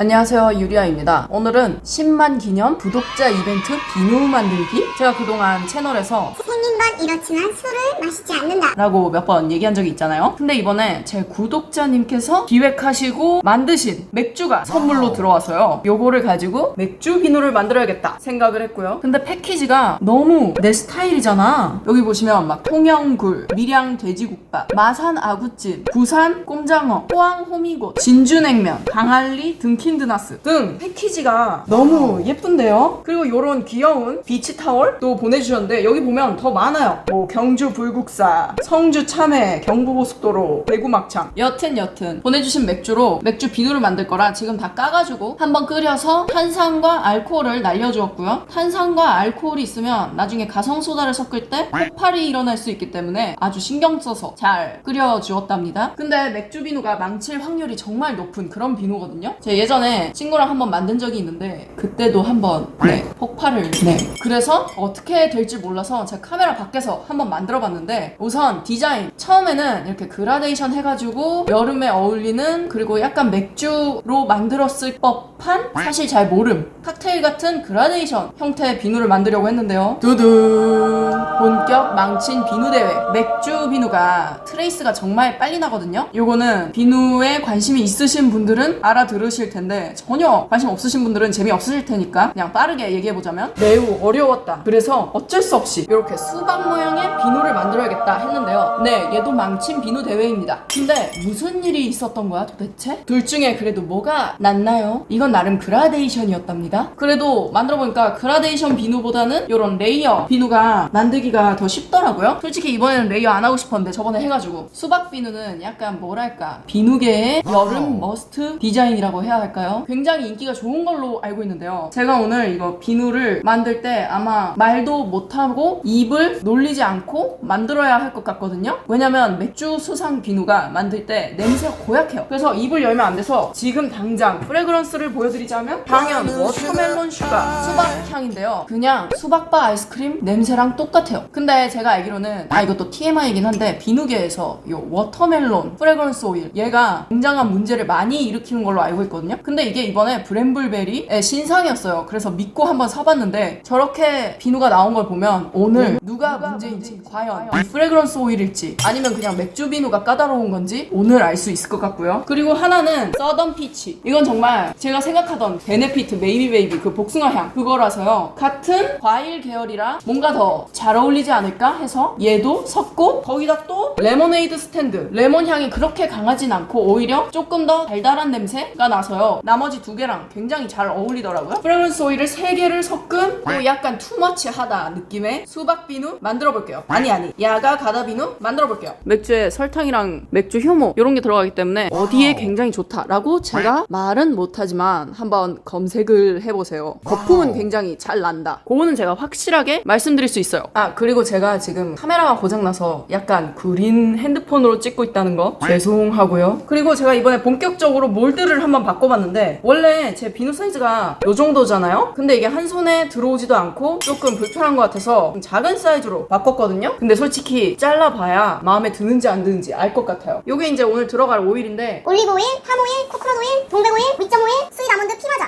안녕하세요 유리아입니다. 오늘은 10만 기념 구독자 이벤트 비누 만들기. 제가 그동안 채널에서 생긴 건 이렇지만 술을 마시지 않는다. 라고 몇 번 얘기한 적이 있잖아요. 근데 이번에 제 구독자님께서 기획하시고 만드신 맥주가 선물로 들어와서요. 요거를 가지고 맥주 비누를 만들어야겠다 생각을 했고요. 근데 패키지가 너무 내 스타일이잖아. 여기 보시면 막 통영굴, 밀양 돼지국밥, 마산 아구찜, 부산 꼼장어, 포항 호미곶, 진주냉면, 강할리 등 킨드나스 등 패키지가 너무 예쁜데요? 그리고 요런 귀여운 비치 타월도 보내주셨는데 여기 보면 더 많아요. 뭐 경주 불국사, 성주 참외, 경부고속도로, 대구 막창. 여튼 여튼 보내주신 맥주로 맥주 비누를 만들 거라 지금 다 까가지고 한번 끓여서 탄산과 알코올을 날려주었고요. 탄산과 알코올이 있으면 나중에 가성소다를 섞을 때 폭발이 일어날 수 있기 때문에 아주 신경 써서 잘 끓여주었답니다. 근데 맥주 비누가 망칠 확률이 정말 높은 그런 비누거든요. 제가 예전에 친구랑 한번 만든 적이 있는데 그때도 한번 네 폭발을 네. 그래서 어떻게 될지 몰라서 제가 카메라 밖에서 한번 만들어 봤는데 우선 디자인. 처음에는 이렇게 그라데이션 해가지고 여름에 어울리는 그리고 약간 맥주로 만들었을 법한 사실 잘 모름 칵테일 같은 그라데이션 형태의 비누를 만들려고 했는데요. 두둔! 본격 망친 비누 대회. 맥주 비누가 트레이스가 정말 빨리 나거든요. 요거는 비누에 관심이 있으신 분들은 알아들으실 텐데 전혀 관심 없으신 분들은 재미없으실 테니까 그냥 빠르게 얘기해보자면 매우 어려웠다. 그래서 어쩔 수 없이 이렇게 수박 모양의 비누를 만들어야겠다 했는데요. 네 얘도 망친 비누 대회입니다. 근데 무슨 일이 있었던 거야 도대체? 둘 중에 그래도 뭐가 낫나요? 이건 나름 그라데이션이었답니다. 그래도 만들어보니까 그라데이션 비누보다는 이런 레이어 비누가 만들기가 더 쉽더라고요. 솔직히 이번에는 레이어 안 하고 싶었는데 저번에 해가지고 수박 비누는 약간 뭐랄까 비누계의 여름 머스트 디자인이라고 해야 할까 요? 굉장히 인기가 좋은 걸로 알고 있는데요. 제가 오늘 이거 비누를 만들 때 아마 말도 못하고 입을 놀리지 않고 만들어야 할 것 같거든요. 왜냐면 맥주 수상 비누가 만들 때 냄새가 고약해요. 그래서 입을 열면 안 돼서 지금 당장 프레그런스를 보여드리자면 당연 워터멜론 슈가 수박 향인데요. 그냥 수박바 아이스크림 냄새랑 똑같아요. 근데 제가 알기로는 아 이것도 TMI이긴 한데 비누계에서 이 워터멜론 프레그런스 오일 얘가 굉장한 문제를 많이 일으키는 걸로 알고 있거든요 근데 이게 이번에 브랜블베리의 신상이었어요. 그래서 믿고 한번 사봤는데 저렇게 비누가 나온 걸 보면 오늘 누가 문제인지 과연 이 프레그런스 오일일지 아니면 그냥 맥주 비누가 까다로운 건지 오늘 알 수 있을 것 같고요. 그리고 하나는 서던 피치. 이건 정말 제가 생각하던 베네피트 메이비 베이비 그 복숭아 향 그거라서요. 같은 과일 계열이라 뭔가 더 잘 어울리지 않을까 해서 얘도 섞고 거기다 또 레모네이드 스탠드. 레몬 향이 그렇게 강하진 않고 오히려 조금 더 달달한 냄새가 나서요 나머지 두 개랑 굉장히 잘 어울리더라고요. 프레그런스 오일을 세 개를 섞은 또 약간 투머치하다 느낌의 수박 비누 만들어 볼게요. 아니 아니. 야가 가다 비누 만들어 볼게요. 맥주에 설탕이랑 맥주 효모 이런 게 들어가기 때문에 어디에 굉장히 좋다라고 제가 말은 못하지만 한번 검색을 해보세요. 거품은 굉장히 잘 난다. 그거는 제가 확실하게 말씀드릴 수 있어요. 아 그리고 제가 지금 카메라가 고장나서 약간 구린 핸드폰으로 찍고 있다는 거 죄송하고요. 그리고 제가 이번에 본격적으로 몰드를 한번 바꿔봤는데 원래 제 비누 사이즈가 요 정도잖아요 근데 이게 한 손에 들어오지도 않고 조금 불편한 것 같아서 좀 작은 사이즈로 바꿨거든요 근데 솔직히 잘라봐야 마음에 드는지 안 드는지 알 것 같아요 요게 이제 오늘 들어갈 오일인데 올리브 오일, 팜 오일, 코코넛 오일, 동백 오일, 위점 오일, 스윗 아몬드 피마자.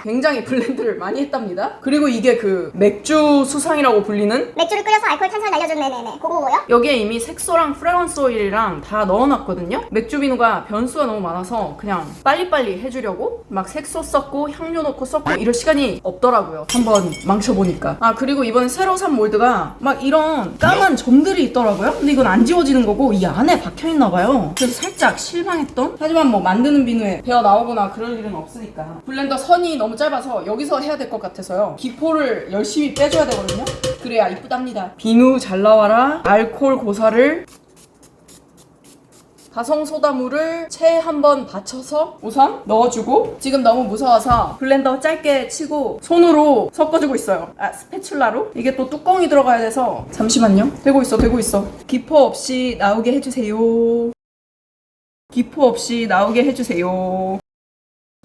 굉장히 블렌드를 많이 했답니다 그리고 이게 그 맥주 수상이라고 불리는 맥주를 끓여서 알코올 탄산을 날려준 네네네. 그거고요. 여기에 이미 색소랑 프레건스 오일이랑 다 넣어놨거든요. 맥주 비누가 변수가 너무 많아서 그냥 빨리빨리 해주려고 막 색소 섞고 향료 넣고 섞고 이럴 시간이 없더라고요. 한번 망쳐보니까. 아 그리고 이번에 새로 산 몰드가 막 이런 까만 점들이 있더라고요. 근데 이건 안 지워지는 거고 이 안에 박혀있나 봐요. 그래서 살짝 실망했던? 하지만 뭐 만드는 비누에 배어 나오거나 그럴 일은 없으니까. 블렌더 선이 너무 짧아서 여기서 해야 될 것 같아서요. 기포를 열심히 빼줘야 되거든요. 그래야 이쁘답니다. 비누 잘 나와라. 알콜 고사를 가성 소다물을 체에 한번 받쳐서 우선 넣어주고 지금 너무 무서워서 블렌더 짧게 치고 손으로 섞어주고 있어요 아 스패츌라로 이게 또 뚜껑이 들어가야 돼서 잠시만요 되고 있어 되고 있어 기포 없이 나오게 해주세요 기포 없이 나오게 해주세요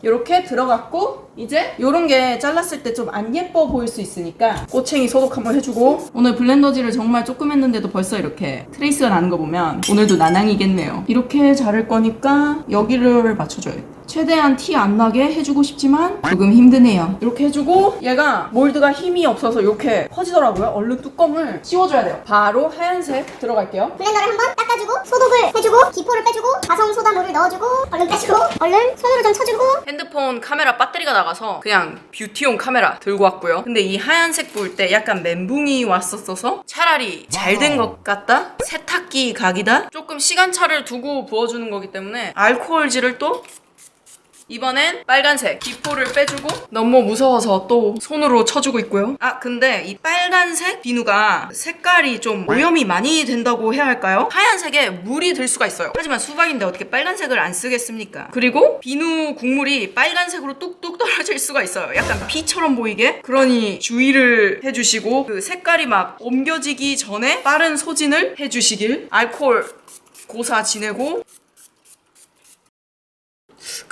이렇게 들어갔고 이제 요런 게 잘랐을 때 좀 안 예뻐 보일 수 있으니까 꼬챙이 소독 한번 해주고 오늘 블렌더질을 정말 조금 했는데도 벌써 이렇게 트레이스가 나는 거 보면 오늘도 나낭이겠네요. 이렇게 자를 거니까 여기를 맞춰줘야겠다. 최대한 티 안 나게 해주고 싶지만 조금 힘드네요. 이렇게 해주고 얘가 몰드가 힘이 없어서 이렇게 퍼지더라고요. 얼른 뚜껑을 씌워줘야 돼요. 바로 하얀색 들어갈게요. 블렌더를 한번 닦아주고 소독을 해주고 기포를 빼주고 가성 소다물을 넣어주고 얼른 빼주고 얼른 손으로 좀 쳐주고 핸드폰 카메라 배터리가 나 가서 그냥 뷰티용 카메라 들고 왔고요. 근데 이 하얀색 볼 때 약간 멘붕이 왔었어서 차라리 잘 된 것 같다? 세탁기 각이다? 조금 시간차를 두고 부어주는 거기 때문에 알코올질을 또 이번엔 빨간색 기포를 빼주고 너무 무서워서 또 손으로 쳐주고 있고요. 아 근데 이 빨간색 비누가 색깔이 좀 오염이 많이 된다고 해야 할까요? 하얀색에 물이 들 수가 있어요. 하지만 수박인데 어떻게 빨간색을 안 쓰겠습니까? 그리고 비누 국물이 빨간색으로 뚝뚝 떨어질 수가 있어요. 약간 피처럼 보이게. 그러니 주의를 해주시고 그 색깔이 막 옮겨지기 전에 빠른 소진을 해주시길. 알코올 고사 지내고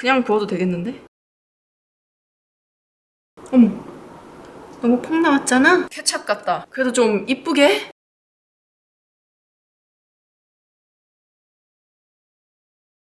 그냥 부어도 되겠는데? 어머, 너무 폭 나왔잖아? 케찹 같다. 그래도 좀 이쁘게?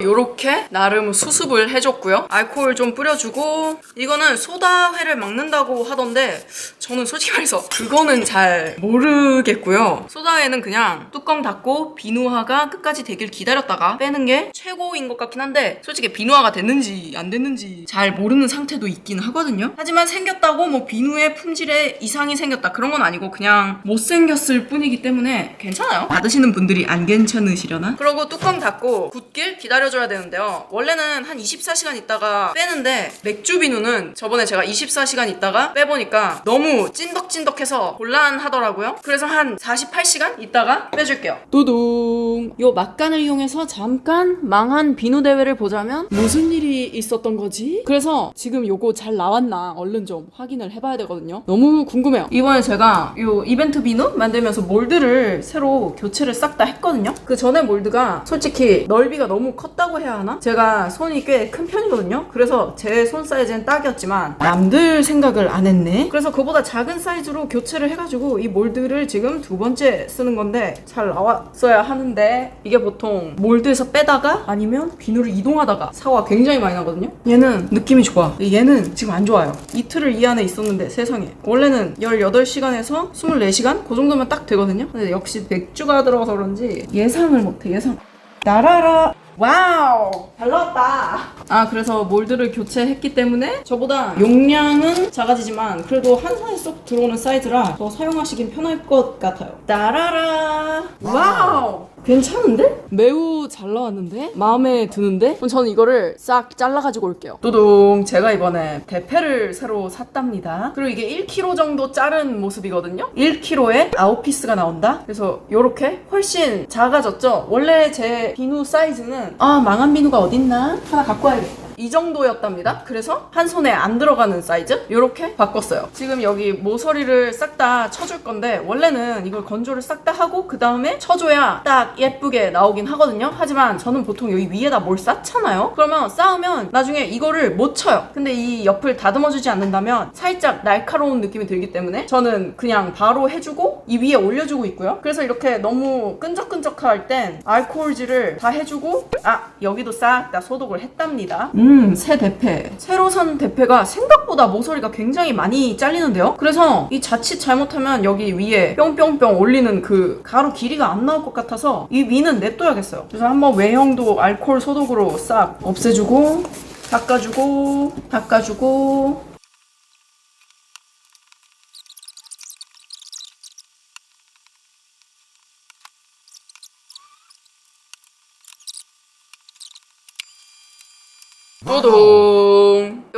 요렇게 나름 수습을 해줬고요. 알코올 좀 뿌려주고 이거는 소다회를 막는다고 하던데 저는 솔직히 말해서 그거는 잘 모르겠고요. 소다회는 그냥 뚜껑 닫고 비누화가 끝까지 되길 기다렸다가 빼는 게 최고인 것 같긴 한데 솔직히 비누화가 됐는지 안 됐는지 잘 모르는 상태도 있긴 하거든요. 하지만 생겼다고 뭐 비누의 품질에 이상이 생겼다 그런 건 아니고 그냥 못생겼을 뿐이기 때문에 괜찮아요. 받으시는 분들이 안 괜찮으시려나? 그러고 뚜껑 닫고 굳길 기다려줘야 되는데요. 원래는 한 24시간 있다가 빼는데 맥주 비누는 저번에 제가 24시간 있다가 빼보니까 너무 찐덕찐덕해서 곤란하더라고요. 그래서 한 48시간 있다가 빼줄게요. 두둥. 요 막간을 이용해서 잠깐 망한 비누 대회를 보자면 무슨 일이 있었던 거지? 그래서 지금 요거 잘 나왔나 얼른 좀 확인을 해봐야 되거든요. 너무 궁금해요. 이번에 제가 요 이벤트 비누 만들면서 몰드를 새로 교체를 싹 다 했거든요. 그 전에 몰드가 솔직히 넓이가 너무 컸다고 해야 하나? 제가 손이 꽤 큰 편이거든요. 그래서 제 손 사이즈는 딱이었지만 남들 생각을 안 했네. 그래서 그보다 작은 사이즈로 교체를 해가지고 이 몰드를 지금 두 번째 쓰는 건데 잘 나왔어야 하는데 이게 보통 몰드에서 빼다가 아니면 비누를 이동하다가 사고가 굉장히 많이 나거든요. 얘는 느낌이 좋아. 얘는 지금 안 좋아요. 이틀을 이 안에 있었는데 세상에. 원래는 18시간에서 24시간? 그 정도면 딱 되거든요. 근데 역시 맥주가 들어가서 그런지 예상을 못해, 예상. 나라라. 와우. 잘 나왔다. 아 그래서 몰드를 교체했기 때문에 저보다 용량은 작아지지만 그래도 한 손에 쏙 들어오는 사이즈라 더 사용하시긴 편할 것 같아요. 따라라. 와우 괜찮은데? 매우 잘 나왔는데? 마음에 드는데? 그럼 저는 이거를 싹 잘라가지고 올게요. 뚜둥! 제가 이번에 대패를 새로 샀답니다. 그리고 이게 1kg 정도 자른 모습이거든요? 1kg에 9피스가 나온다? 그래서 이렇게 훨씬 작아졌죠? 원래 제 비누 사이즈는 아 망한 비누가 어딨나? 하나 갖고 와야겠다. 이 정도였답니다. 그래서 한 손에 안 들어가는 사이즈? 이렇게 바꿨어요. 지금 여기 모서리를 싹 다 쳐줄 건데 원래는 이걸 건조를 싹 다 하고 그 다음에 쳐줘야 딱 예쁘게 나오긴 하거든요. 하지만 저는 보통 여기 위에다 뭘 쌓잖아요. 그러면 쌓으면 나중에 이거를 못 쳐요. 근데 이 옆을 다듬어주지 않는다면 살짝 날카로운 느낌이 들기 때문에 저는 그냥 바로 해주고 이 위에 올려주고 있고요. 그래서 이렇게 너무 끈적끈적할 땐 알코올질을 다 해주고 아 여기도 싹 다 소독을 했답니다. 음, 새 대패. 새로 산 대패가 생각보다 모서리가 굉장히 많이 잘리는데요? 그래서 이 자칫 잘못하면 여기 위에 뿅뿅뿅 올리는 그 가루 길이가 안 나올 것 같아서 이 위는 냅둬야겠어요. 그래서 한번 외형도 알코올 소독으로 싹 없애주고, 닦아주고, 닦아주고, 또동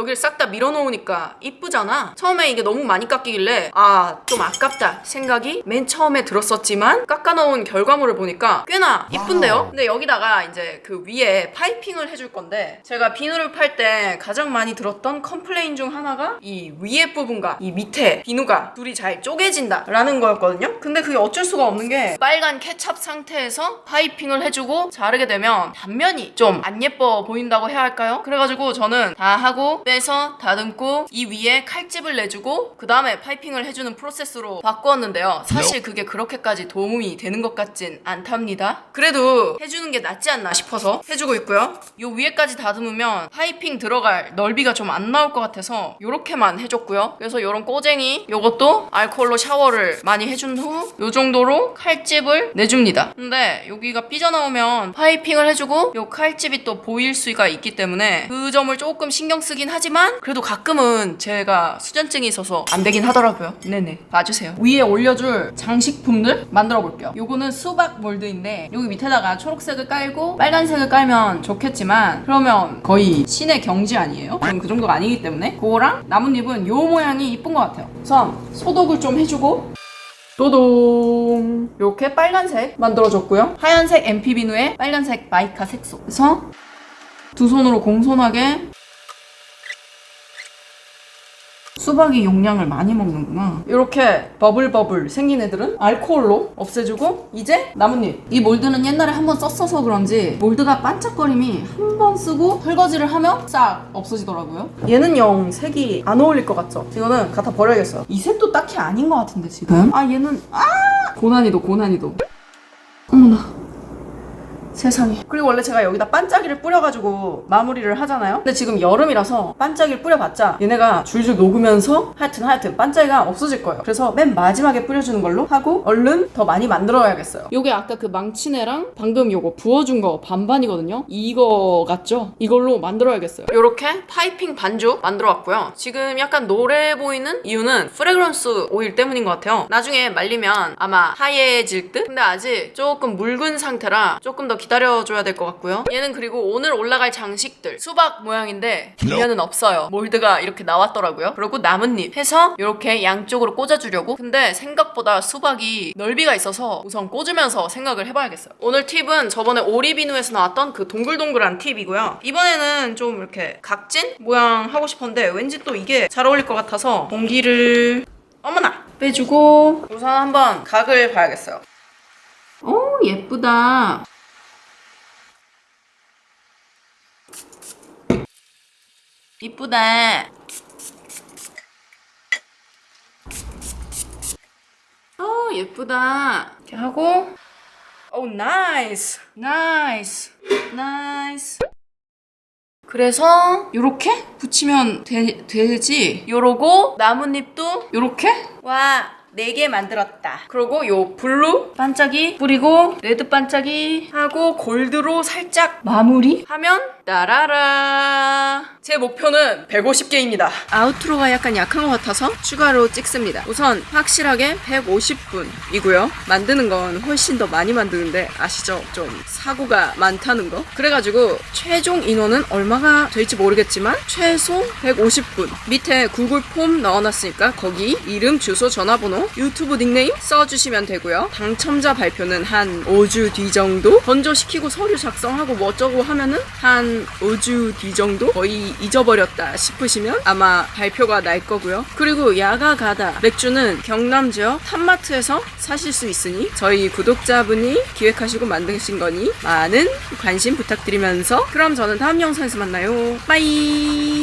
여기를 싹다 밀어놓으니까 이쁘잖아. 처음에 이게 너무 많이 깎이길래 아 좀 아깝다 생각이 맨 처음에 들었었지만 깎아놓은 결과물을 보니까 꽤나 이쁜데요? 근데 여기다가 이제 그 위에 파이핑을 해줄 건데 제가 비누를 팔 때 가장 많이 들었던 컴플레인 중 하나가 이 위에 부분과 이 밑에 비누가 둘이 잘 쪼개진다 라는 거였거든요? 근데 그게 어쩔 수가 없는 게 빨간 케찹 상태에서 파이핑을 해주고 자르게 되면 단면이 좀 안 예뻐 보인다고 해야 할까요? 그래가지고 저는 다 하고 빼서 다듬고 이 위에 칼집을 내주고 그 다음에 파이핑을 해주는 프로세스로 바꾸었는데요. 사실 그게 그렇게까지 도움이 되는 것 같진 않답니다. 그래도 해주는 게 낫지 않나 싶어서 해주고 있고요. 요 위에까지 다듬으면 파이핑 들어갈 넓이가 좀 안 나올 것 같아서 요렇게만 해줬고요. 그래서 요런 꼬쟁이 요것도 알코올로 샤워를 많이 해준 후 요 정도로 칼집을 내줍니다. 근데 여기가 삐져나오면 파이핑을 해주고 요 칼집이 또 보일 수가 있기 때문에 그 점을 조금 신경 쓰긴 하지만 그래도 가끔은 제가 수전증이 있어서 안 되긴 하더라고요. 네네 봐주세요. 위에 올려줄 장식품들 만들어 볼게요. 요거는 수박 몰드인데 여기 밑에다가 초록색을 깔고 빨간색을 깔면 좋겠지만 그러면 거의 신의 경지 아니에요? 저는 그 정도가 아니기 때문에 그거랑 나뭇잎은 요 모양이 이쁜 것 같아요. 우선 소독을 좀 해주고 도동 이렇게 빨간색 만들어줬고요 하얀색 MP 비누에 빨간색 마이카 색소 그래서 두 손으로 공손하게 수박이 용량을 많이 먹는구나. 이렇게 버블버블 생긴 애들은 알코올로 없애주고 이제 나뭇잎. 이 몰드는 옛날에 한 번 썼어서 그런지 몰드가 반짝거림이 한 번 쓰고 설거지를 하면 싹 없어지더라고요. 얘는 영 색이 안 어울릴 것 같죠? 이거는 갖다 버려야겠어요. 이 색도 딱히 아닌 것 같은데 지금? 아 얘는 아! 고난이도 고난이도. 어머나 세상에. 그리고 원래 제가 여기다 반짝이를 뿌려가지고 마무리를 하잖아요. 근데 지금 여름이라서 반짝이를 뿌려봤자 얘네가 줄줄 녹으면서 하여튼 하여튼 반짝이가 없어질 거예요. 그래서 맨 마지막에 뿌려주는 걸로 하고 얼른 더 많이 만들어야겠어요. 요게 아까 그 망치네랑 방금 요거 부어준 거 반반이거든요. 이거 같죠? 이걸로 만들어야겠어요. 요렇게 파이핑 반죽 만들어왔고요. 지금 약간 노래 보이는 이유는 프레그런스 오일 때문인 것 같아요. 나중에 말리면 아마 하얘질 듯? 근데 아직 조금 묽은 상태라 조금 더 기 다려줘야 될 것 같고요. 얘는 그리고 오늘 올라갈 장식들 수박 모양인데 뒷면은 없어요. 몰드가 이렇게 나왔더라고요. 그리고 나뭇잎 해서 이렇게 양쪽으로 꽂아주려고. 근데 생각보다 수박이 넓이가 있어서 우선 꽂으면서 생각을 해봐야겠어요. 오늘 팁은 저번에 오리비누에서 나왔던 그 동글동글한 팁이고요. 이번에는 좀 이렇게 각진 모양 하고 싶었는데 왠지 또 이게 잘 어울릴 것 같아서 공기를 어머나 빼주고 우선 한번 각을 봐야겠어요. 오 예쁘다. 이쁘다. 어 예쁘다. 이렇게 하고. 오 나이스. 나이스. 나이스. 그래서 요렇게 붙이면 되, 되지? 요러고 나뭇잎도 요렇게? 와 네개 만들었다. 그리고 요 블루 반짝이 뿌리고 레드 반짝이 하고 골드로 살짝 마무리 하면 따라라. 제 목표는 150개입니다. 아우트로가 약간 약한 것 같아서 추가로 찍습니다. 우선 확실하게 150분이고요. 만드는 건 훨씬 더 많이 만드는데 아시죠? 좀 사고가 많다는 거. 그래가지고 최종 인원은 얼마가 될지 모르겠지만 최소 150분. 밑에 구글 폼 넣어놨으니까 거기 이름, 주소, 전화번호, 유튜브 닉네임 써주시면 되고요. 당첨자 발표는 한 5주 뒤 정도 건조시키고 서류 작성하고 뭐 어쩌고 하면은 한 5주 뒤 정도 거의 잊어버렸다 싶으시면 아마 발표가 날 거고요. 그리고 야가 가다 맥주는 경남 지역 탑마트에서 사실 수 있으니 저희 구독자분이 기획하시고 만드신 거니 많은 관심 부탁드리면서 그럼 저는 다음 영상에서 만나요. 빠이